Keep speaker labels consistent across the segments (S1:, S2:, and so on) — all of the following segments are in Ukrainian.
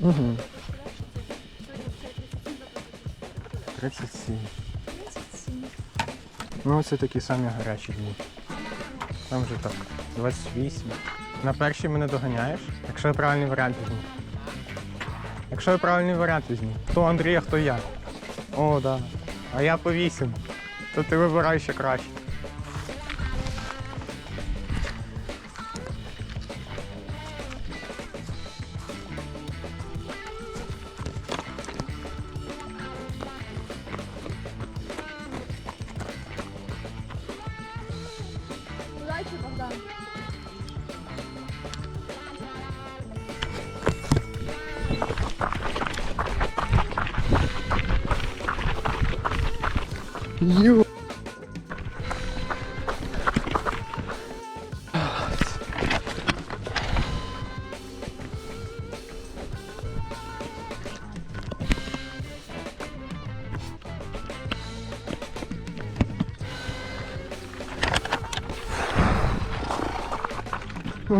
S1: Угу. 37. Ну це такі самі гарячі дні. Там вже так. 28. На першій мене доганяєш, якщо я правильний варіант візьму. Якщо я правильний варіант візьму. Хто Андрій, а хто я. О, да. А я по 8. То ти вибирай ще краще.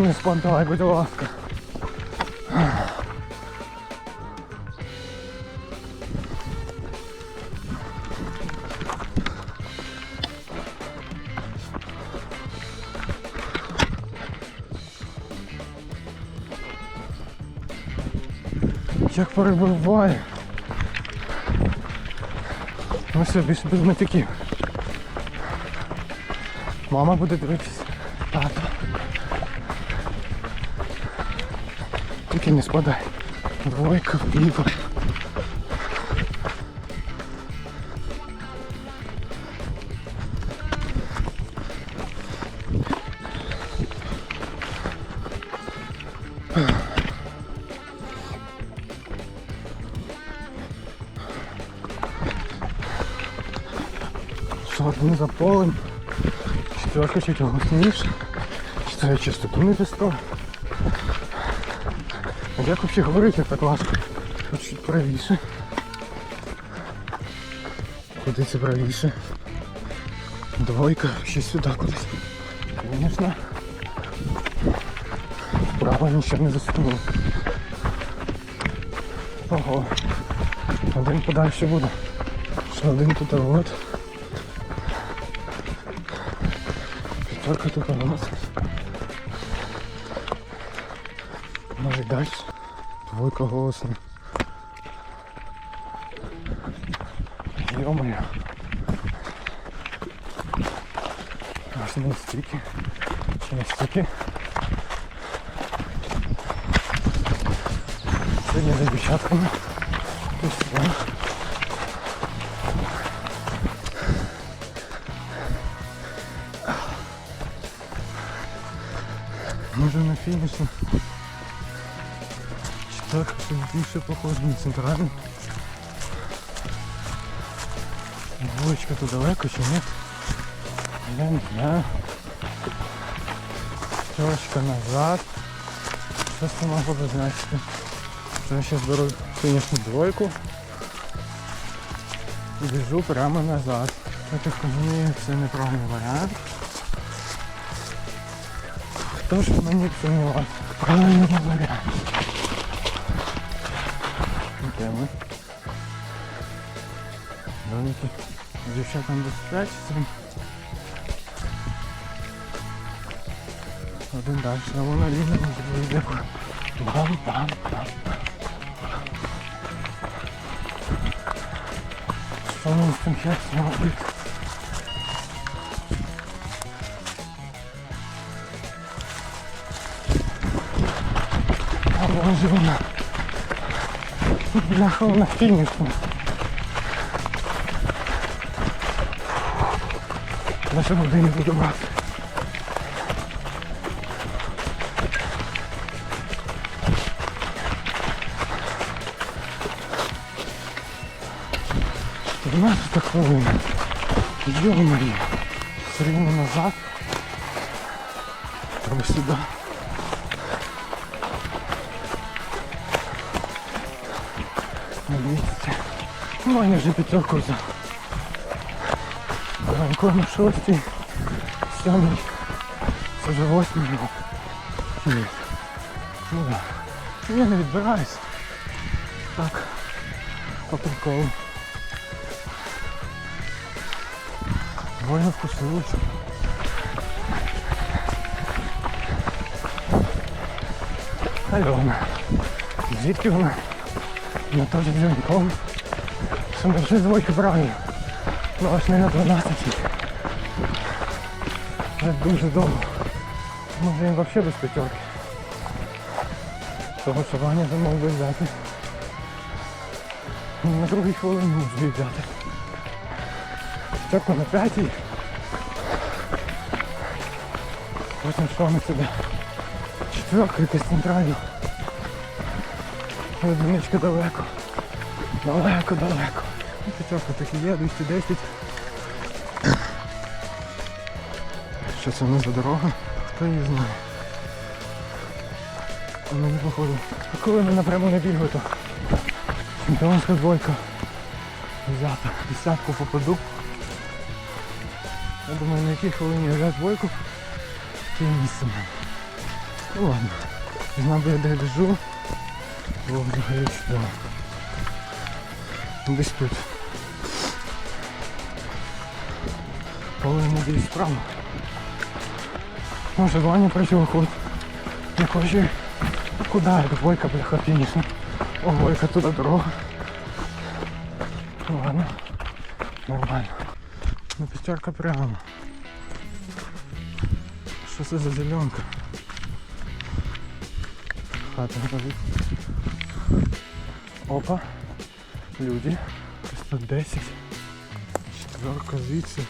S1: Не спадай, будь ласка. Як перебиває. Ну все, більше без матюків. Мама буде дивитися. Тільки не спадай. Двойка вліво. Що один за полем. Четверка чуть голосніше. Чи це я частоту не достав? Як взагалі говорити, так важко? Тут чуть правіше. Куди це правіше? Двойка, ще сюди кудись. Звісно. Вправо нічого не засунув. Ого. Один подальше буде. Ще один тут а от. П'ятерка тут а от. Може далі. Двойка голосна. Ё-моё. Аж не стільки. Чи не стільки. Сьогодні за дівчатками. Тут все. Може на фініші. Так, це більше похоже на центральний. Двоечка тут далеко чи ні? Я не знаю. Трошка назад. Що це могло би значити? Я зараз беру фінішну двойку і біжу прямо назад. Так розумію, це неправильний варіант. Хто ж мені сумнівався? Правильний варіант. Йдемо. Домики. Дівчатам безпечиться. Один далі, а вона ліна не буде. Бам, бам, бам. Що мені з цим щастям робити? А боже вона. Бляха, вона фінішна. Наша води не буду брати. Тринадцята хвилина. Йо-моє. Все рівно назад. Треба сюди. На місці. Ну, вже п'ятерку взяв. Ранку на шостій, сьомій, це вже восьмій. Ні. Ну. Я не відбираюсь. Так. По приколу. Больно вкусилось. Альона. Звідки вона? На той же дзвінком. Що ми вже двойки брали. Ну аж не на 12. Це дуже довго. Може він взагалі без п'ятерки. Того, що Ваня замов би взяти. На другій хвилині можу взяти. П'ятерку на п'ятій. Потім що ми сюди. Четверка якась центральна. Одиничка далеко. Далеко, далеко. Ну, П'ятерка так і є, 210. Що це нас за дорога? Хто її знає? А Мені походу. А коли ми напряму не бігли, то чемпіонська двойка взята. Десятку попаду. Я думаю, на якій хвилині я двойку, є місце. Ну ладно. Знав би я де біжу. Бо взагалі що. Десь тут. Не десь справа. Може Ваня противоход. Не хоче. Куда это двойка, бляха, финишна? Ого, яка туди дорога. Ну ладно. Нормально. Ну пятерка прямо. Що це за зеленка? Хата горить. Опа. Люди. 110. Четверка звідси.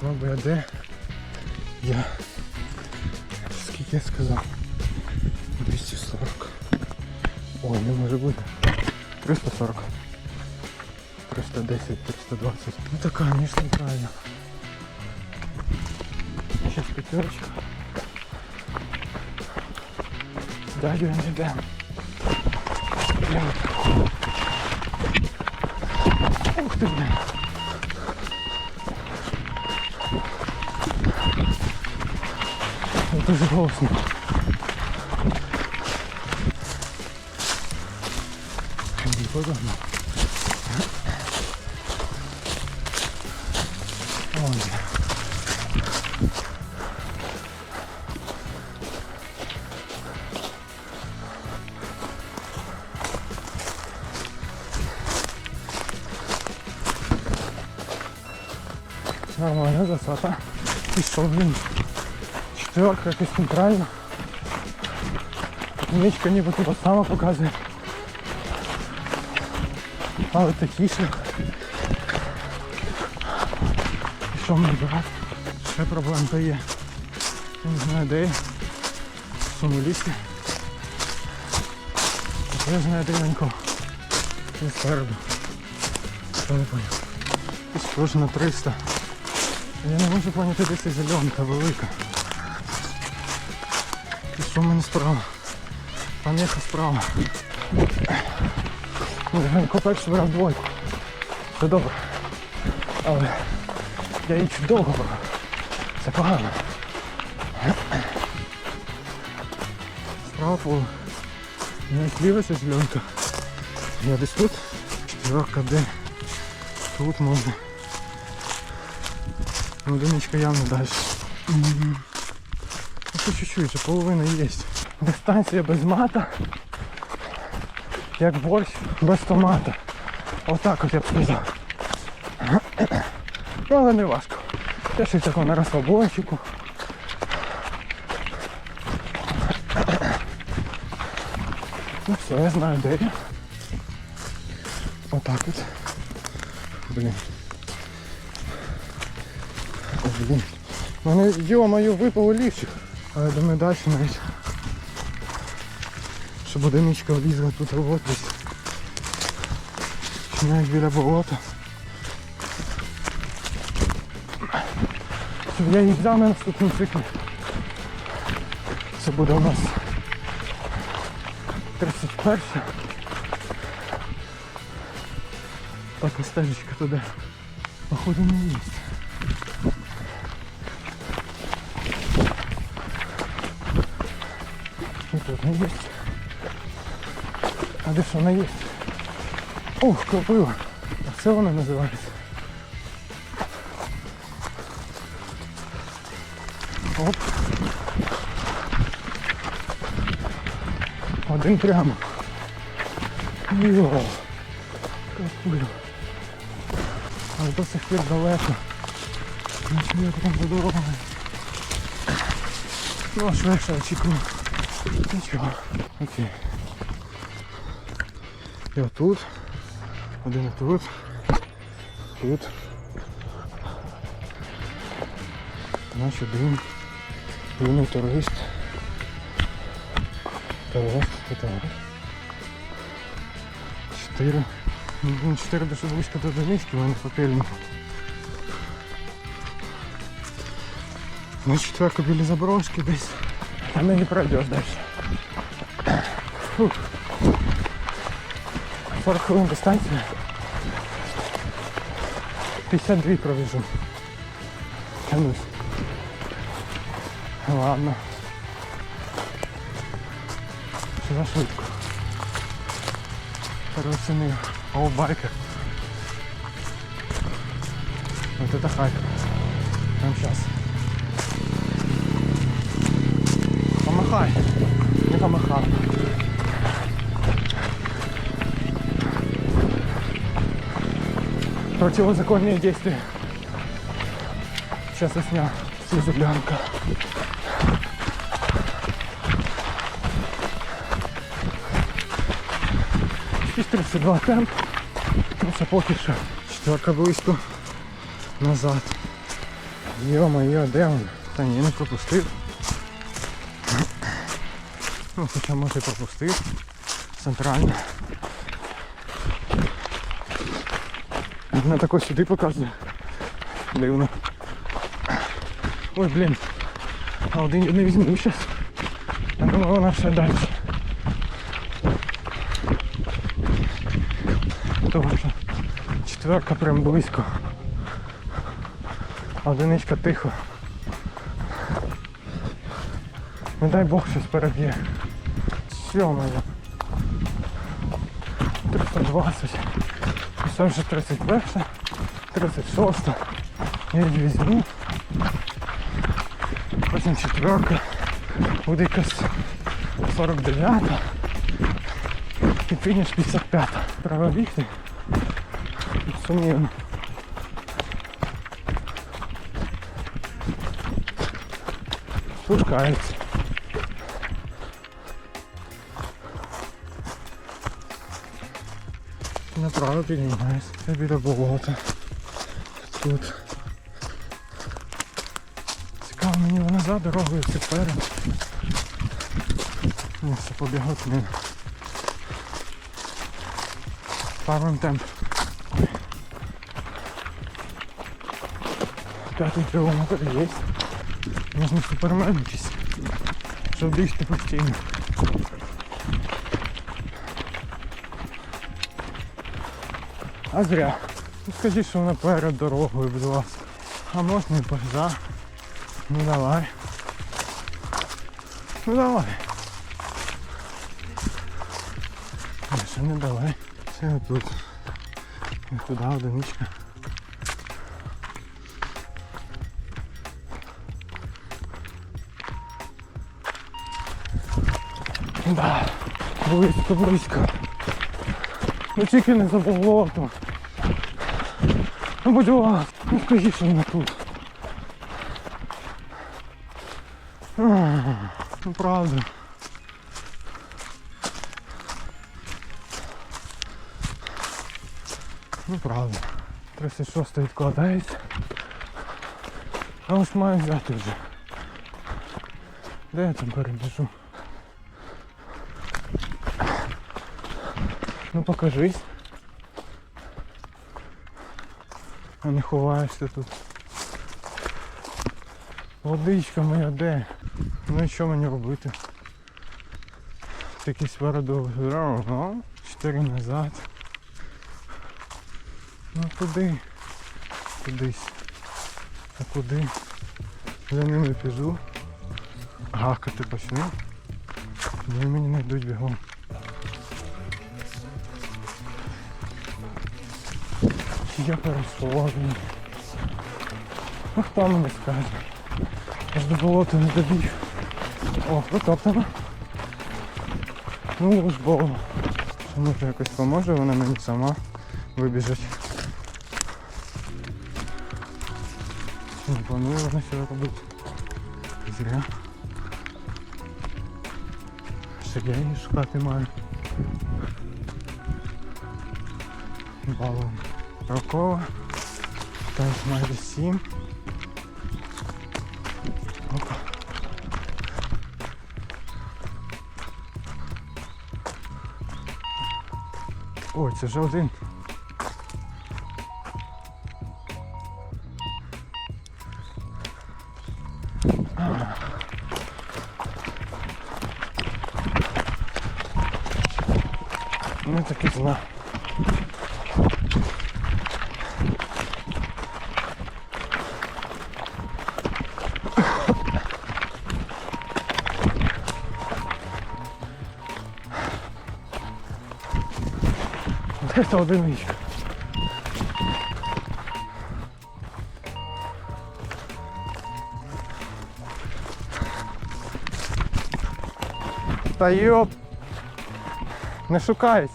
S1: Слабо я де? Я. Скільки я сказав? 240. Ой, не може бути. 340. 310, 320. Ну така, ніж центральна. Сейчас пятерочка. Дядю не йдемо. Блін. Ух ти, блін. Це дуже голосно. Не подобно. Засата. Пішов він. Четверка якась центральна. Нічка ніби тут сама показує. Але тихіше. Що мені брати? Ще проблемка є. Не знаю де. В лісі. Я знаю дрівенько. І спереду. Що не поняв. Схоже на 300. Я не можу поняти, де ця зеленка велика. І що в мене справа? Помеха справа. Дрівенько перший брав двойку. Все добре. Але я її чуть довго брав. Це погано. Справа поле. Не злівася зеленка. Я десь тут. Четверка де. Тут можна. Ну, Одиничка явно. М. Ну, чуть-чуть, половина є. Дистанція без мата. Як борщ без томата. Отак от я б сказав. Ну, але не важко. Я ще такого на розслабончику. Ну все, я знаю де я. Отак от. Блін. Мене, йо-моє, випало лівчик. Але думаю далі навіть. Щоб одиничка влізла тут роботись. Чи навіть біля болота. Щоб я їх взяв на наступному циклі. Це буде у нас 31. Так, стежечка туди. Походу не є. Є. А де що вона є? Ух, кропива. А це вона називається. Оп. Один прямо. Йо. Кропива. Але до сих пір далеко. Нічого прям до дороги. Ну, а швидше очікую. Нічого. Окей. І отут. Один тут. Тут. Наш один. Юний турист. Турист, це турист. Чотири. Ну, чотири дуже близько до Донецька, у мене попільно. Ну, четверка біля Заборовськи десь. А ми не пройдеш далі. Фух. 40 хвилин дистанція. 52 пробіжу. Тянусь. Ладно. Що за швидко. Переоцінив. О, байкер. Вот это хайп. Прям сейчас. Помахай. Не. Противозаконные действия. Сейчас я снял Слизерлянка. Шість 32 темп. Ну це поки що. Четверка близько назад. Йо-моє, де він? Та ні, не пропустив. Ну, хоча може і пропустив. Центрально. Вона тако сюди показує. Дивно. Ой, блін. А один не візьму зараз. Я думаю, вона ще далі. Тому що четверка прям близько. Одиничка тихо. Не дай Бог щось переб'є. Сьомая. 320. Це вже 31, 36. Я її візьму. Потім четверка. Буде якась 49. І фініш 55. Треба бігти. Сумнівно. Спускається. Направо піднімаюсь. Це біля болота. Тут. Цікаво мені вона за дорогою це перед. Ні, все побігати. Фармим темп. П'ятий кілометр є. Можна супермен якийсь. Щоб бігти постійно. А зря. Скажи, що вона перед дорогою, будь ласка. А можна і поза. Ну давай. Ну давай. Ще не давай. Це тут. І туди одиничка. Да, близько, близько. Ну тільки не за болото. Ну будь ласка, ну скажіть, що вона тут. Ну правда. Ну правда. 36 відкладається. А ось маю взяти вже. Де я там перебіжу? Ну покажись. А не ховаєшся тут. Водичка моя де? Ну і що мені робити? Такий свередовий. Ну, чотири назад. Ну куди? Кудись. А куди? За ними піду. Гакати почну. Вони мені не йдуть бігом. Я блін. Ну хто мені скаже? Аж до болота не добіг. О, витоптано. Ну, ж Богу. Може якось поможе, вона мені сама вибіжить. Не планую вона сюди робити. Зря. Ще я її шукати маю. Балом. Рокова. Там майже сім. Опа. Ой, це вже один. Це одиничка? Та йоп! Не шукайся.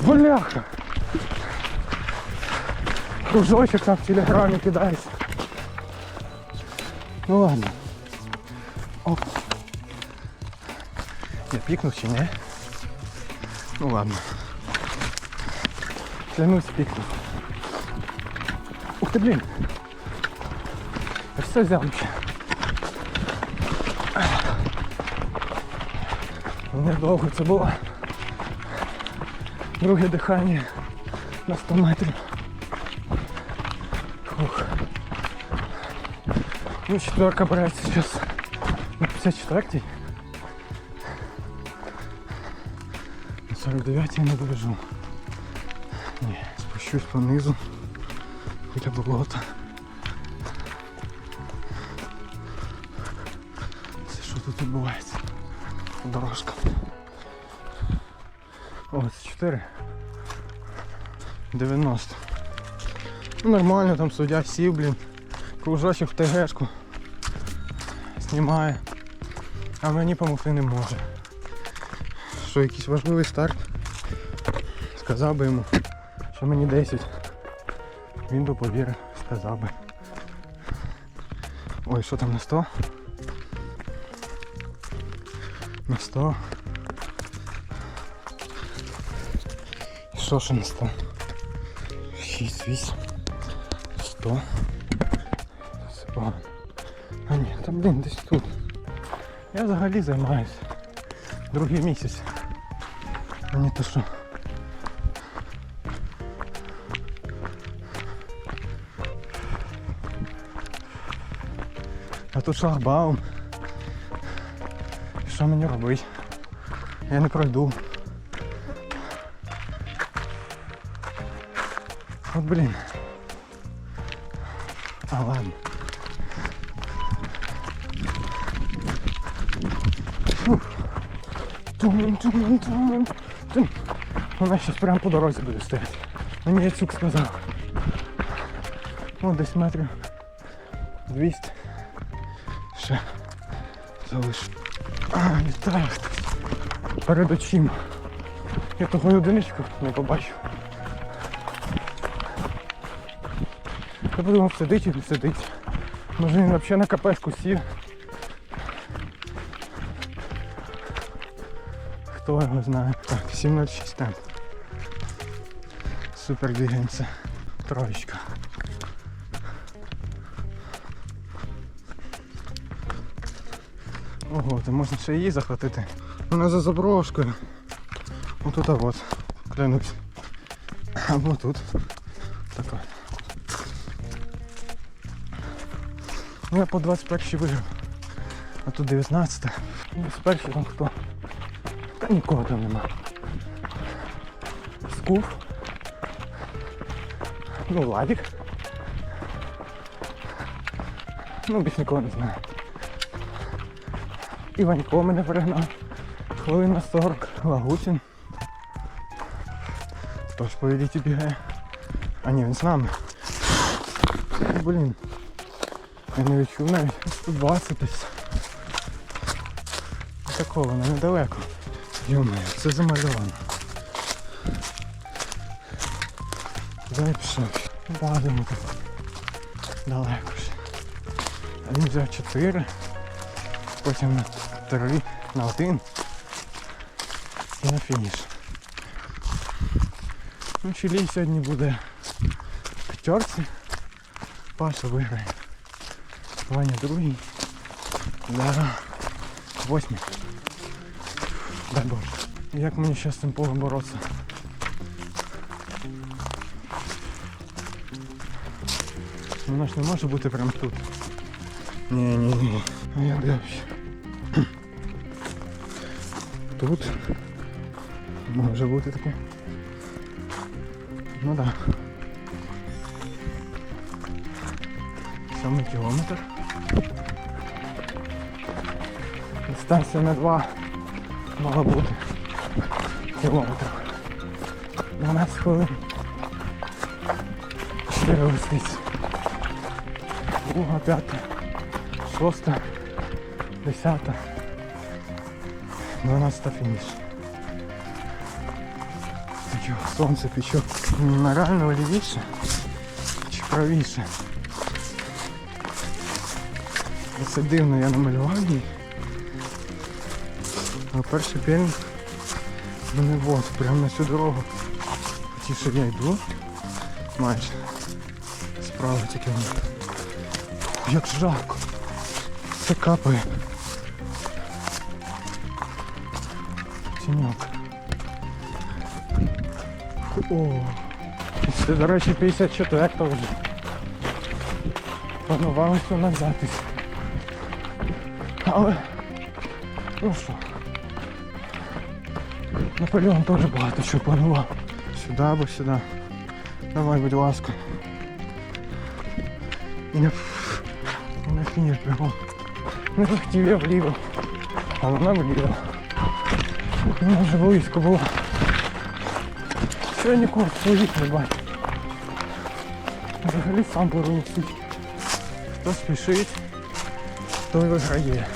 S1: Бляха! Кружочок там в телеграмі кидається. Ну ладно. Оп. Я пікнув чи ні? Ну ладно. Клянусь пікнув. Ух ти, блін. Я все взяв ще. Недовго це було. Друге дихання на 100 метрів. Фух. Ну, четверка береться зараз на 54-й. 49 я не добіжу. Ні, спущусь понизу. Біля болота. Це що тут відбувається? Дорожка. О, це 4. 90. Ну нормально, там суддя сів, блін. Кружочок в ТГшку. Знімає. А мені допомогти не може. Що якийсь важливий старт. Сказав би йому, що мені 10. Він би повірив, сказав би. Ой, що там на 100? На 100. Що ще на 100? 6, 8, 100. Все погано. А ні, там блін десь тут. Я взагалі займаюся. Другий місяць. Не то що. А тут шлагбаум. Що мені робити? Я не пройду. От блін. А ладно. Фух. Тум, тум, тум, тум. Вона щось прямо по дорозі буде стояти. Мені Яцюк сказав. О, десь метрів 200. Ще залиш. А, літає. Перед очима. Я того одиничку не побачив. Я подумав, сидить і не сидить. Може він взагалі на КПшку сів. Хто його знає. Так, 706 темп. Супер двигаємося. Троєчка. Ого, то можна ще її захватити. Вона за заброшкою. Отут а от. Клянусь. Або тут. Така. Ну я по 21 виграв. А тут 19. 21 там хто? Нікого там нема. Скуф. Ну, Владик. Ну, більш нікого не знаю. Іванько мене перегнав. Хвилин на 40. Лагутін. Тож по бігає. А ні, він з нами. Блін. Я не відчув навіть 120 десь. Такого, воно недалеко. Йомаю, це замальовано. Куди пішов? Падаємо тут. Далеко ж. А він взяв 4, потім на 3, на 1 і на фініш. Ну, Чилій сьогодні буде в п'ятерці. Паша виграє. Ваня другий. Ляра восьмий. Дай Боже. Як мені ще з цим полем боротися? Воно ж не може бути прямо тут. Ні, ні, ні. Уявляюсь. Тут може бути таке. Ну так. Да. Сьомий кілометр. Дистанція на два мала бути кілометрів. 12 хвилин. 4 лисиць. Друга, п'ята, шоста, десята, дванадцята фініш. Сонце пече. Реально лівіше чи правіше. Це дивно я намалював її. А перший пельник мене вот, прямо на цю дорогу. Ті, що я йду, майже. Справа тільки воно. Як жарко. Це капає. Тіньок. О. Це, до речі, 54 вже. Планувалося навзятись. Але ну що, Наполеон теж багато що планував. Сюди або сюди. Давай, будь ласка. І на, і на фініш бігом. Не захотів я вліво. А вона вліво. Вона вже близько була. Що я нікого своїх не бачу. Взагалі сам порусить. Хто спішить, той виграє.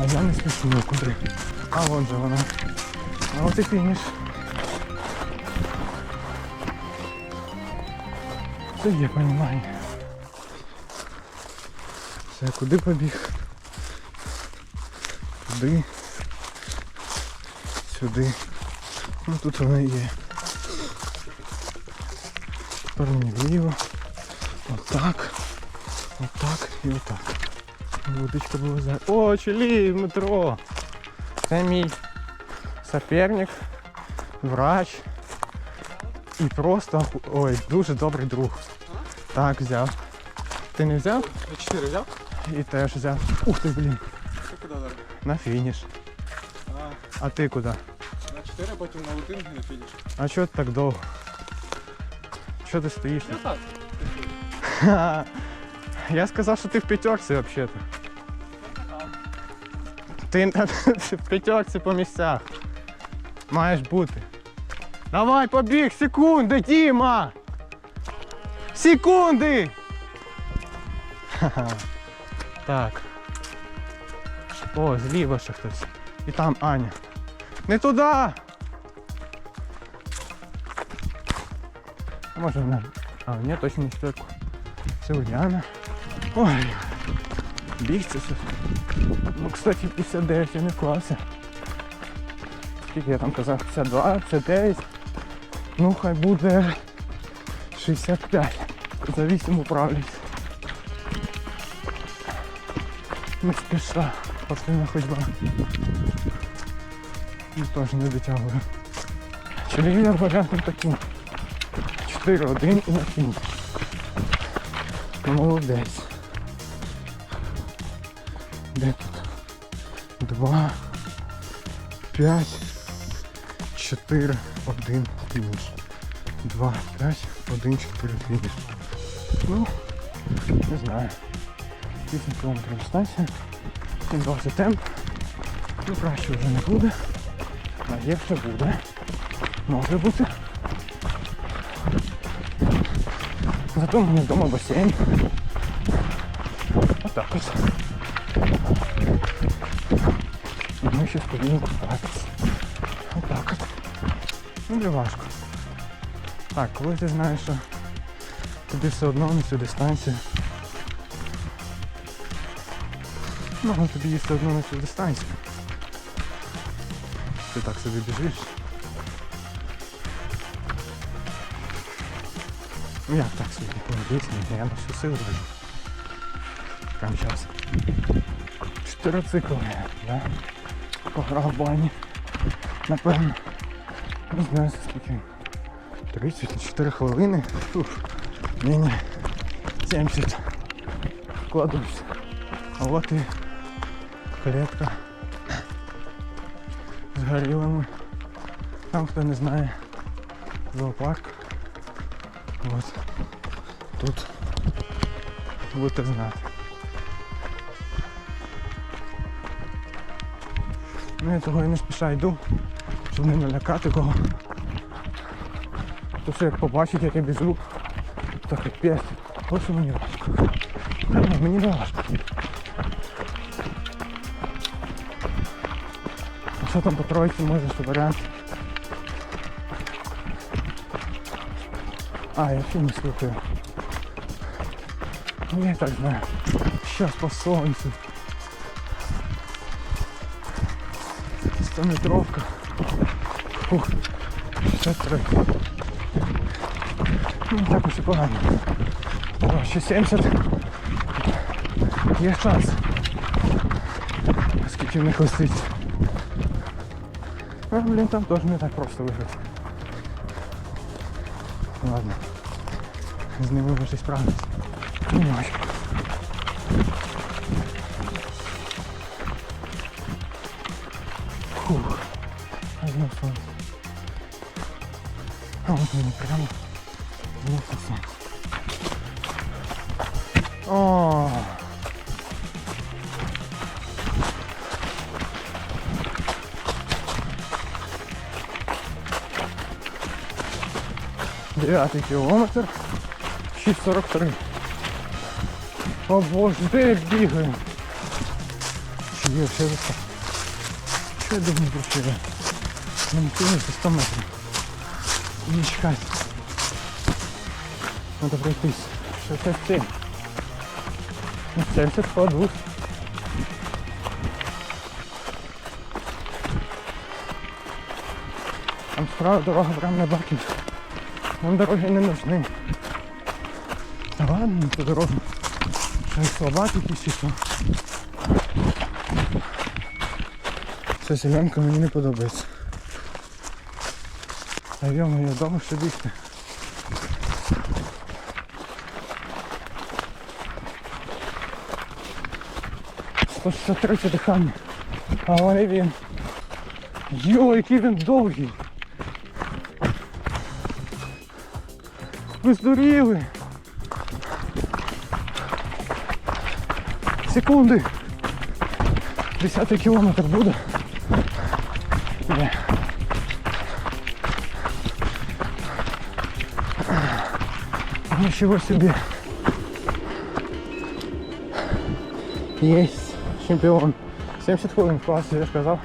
S1: А я не спішу ну куди. А вон же вона. А от і фініш. Це є розуміння. Все, куди побіг? Туди. Сюди. Ну тут вона і є. Тепер мені вліво. Отак. Отак і отак. Водичка була за. О, чолі, метро! Це соперник, врач і просто ой, дуже добрий друг. Так, взяв. Ти не взяв?
S2: На 4 взяв?
S1: І теж взяв. Ух ти, блін.
S2: Ти куди далі?
S1: На фініш.
S2: А,
S1: А ти куди?
S2: на 4, потім на 1 і на фініш.
S1: А чого ти так довго? Чого ти стоїш?
S2: Я так.
S1: Ха. Я сказав, що ти в п'ятерці взагалі. Ти в п'ятерці по місцях. Маєш бути. Давай, побіг, секунди, Діма! Секунди! Ха-ха. Так. О, зліва ще хтось. І там Аня. Не туди! Може вона. А, ні, точно не четверку. Це Ульяна. Ой. Біг все. Ну, кстати, 59 я не вклався. Скільки я там казав? 52, 59. Ну, хай буде 65. За 8 управлюсь. Не спіша. Постійна ходьба. І теж не дотягую. Челевізор варіантом такий. 4-1 і на фініш. Ну, Молодець. Де тут? Два, п'ять, чотири, один, фініш. Два, п'ять, один, чотири, фініш. Ну, не знаю. 8 кілометрів дистанція. 20 темп. Ну краще вже не буде. А якщо буде, може бути. Зато у мене вдома басейн. Отак от. І ми ще сподіваємо купатися. Не важко. Так, коли ти знаєш, що тобі все одно на цю дистанцію. Ну, але тобі є все одно на цю дистанцію. Ти так собі біжиш. Ну як так собі? Ну, я на всю силу біжу. Прям час. Чотири цикли, да? Пограв бані. Напевно. Не знаю скільки. 34 хвилини. Фух. Ні-ні. 70. Вкладуюсь. А от і клетка з горілами. Там хто не знає. Зоопарк. От. Тут будете знати. Ну я того і не спіша йду, щоб не налякати кого. То що як побачить, як я біжу, то капець. Ось що мені важко. Ні, мені не важко. А що там по тройці може, що варіант? А, я фільм слухаю. Ну я так знаю. Щас по сонцю. Стометровка. Фух. 63. Ну, так уж і погано. О, ще 70. Є шанс. Скільки в них лисиць. А, блін, там теж не так просто виграти. Ладно. З ними вже справитися. Ну, 9 кілометр 6.43. О боже, де я бігаю? Чи є ще це? Що я думаю про себе? Нам ну, кілометр 100 метрів. Не чекайте. Надо пройтись. 67. 70 ну, по двух. Там справа дорога прям на Бакінську. Нам дороги не нужны. Та ладно, по дорогу. Й слабак якийсь чи що. Ця зеленка мені не подобається. А я вдома ще бігти. Сто шістдесят третє дихання. А вони він. Йо, який він довгий. Ви здуріли. Секунди. Десятий кілометр буде. Є. Нічого собі. Єсть. Чемпіон. 70 хвилин в класі, я ж казав.